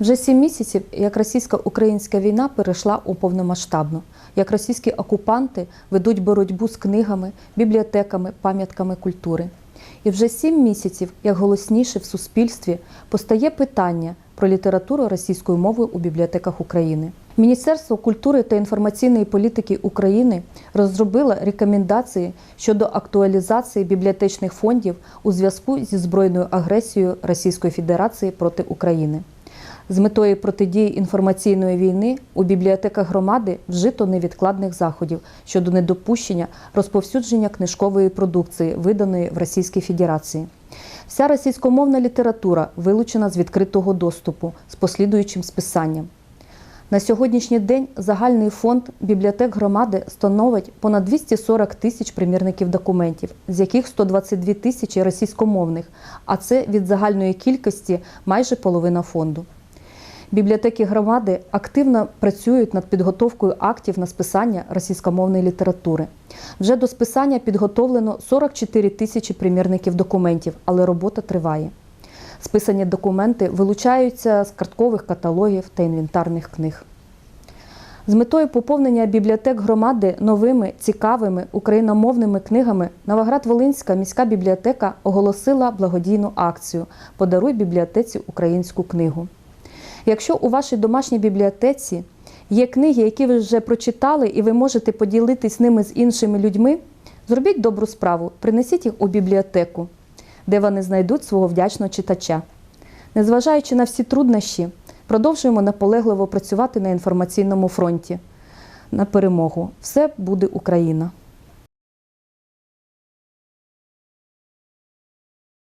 Вже сім місяців, як російсько-українська війна перейшла у повномасштабну, як російські окупанти ведуть боротьбу з книгами, бібліотеками, пам'ятками культури. І вже сім місяців, як голосніше в суспільстві, постає питання про літературу російською мовою у бібліотеках України. Міністерство культури та інформаційної політики України розробило рекомендації щодо актуалізації бібліотечних фондів у зв'язку зі збройною агресією Російської Федерації проти України. З метою протидії інформаційної війни у бібліотеках громади вжито невідкладних заходів щодо недопущення розповсюдження книжкової продукції, виданої в Російській Федерації. Вся російськомовна література вилучена з відкритого доступу з послідуючим списанням. На сьогоднішній день загальний фонд бібліотек громади становить понад 240 тисяч примірників документів, з яких 122 тисячі російськомовних, а це від загальної кількості майже половина фонду. Бібліотеки громади активно працюють над підготовкою актів на списання російськомовної літератури. Вже до списання підготовлено 44 тисячі примірників документів, але робота триває. Списані документи вилучаються з карткових каталогів та інвентарних книг. З метою поповнення бібліотек громади новими цікавими україномовними книгами Новоград-Волинська міська бібліотека оголосила благодійну акцію Подаруй бібліотеці українську книгу. Якщо у вашій домашній бібліотеці є книги, які ви вже прочитали, і ви можете поділитись ними з іншими людьми, зробіть добру справу, принесіть їх у бібліотеку, де вони знайдуть свого вдячного читача. Незважаючи на всі труднощі, продовжуємо наполегливо працювати на інформаційному фронті на перемогу. Все буде Україна!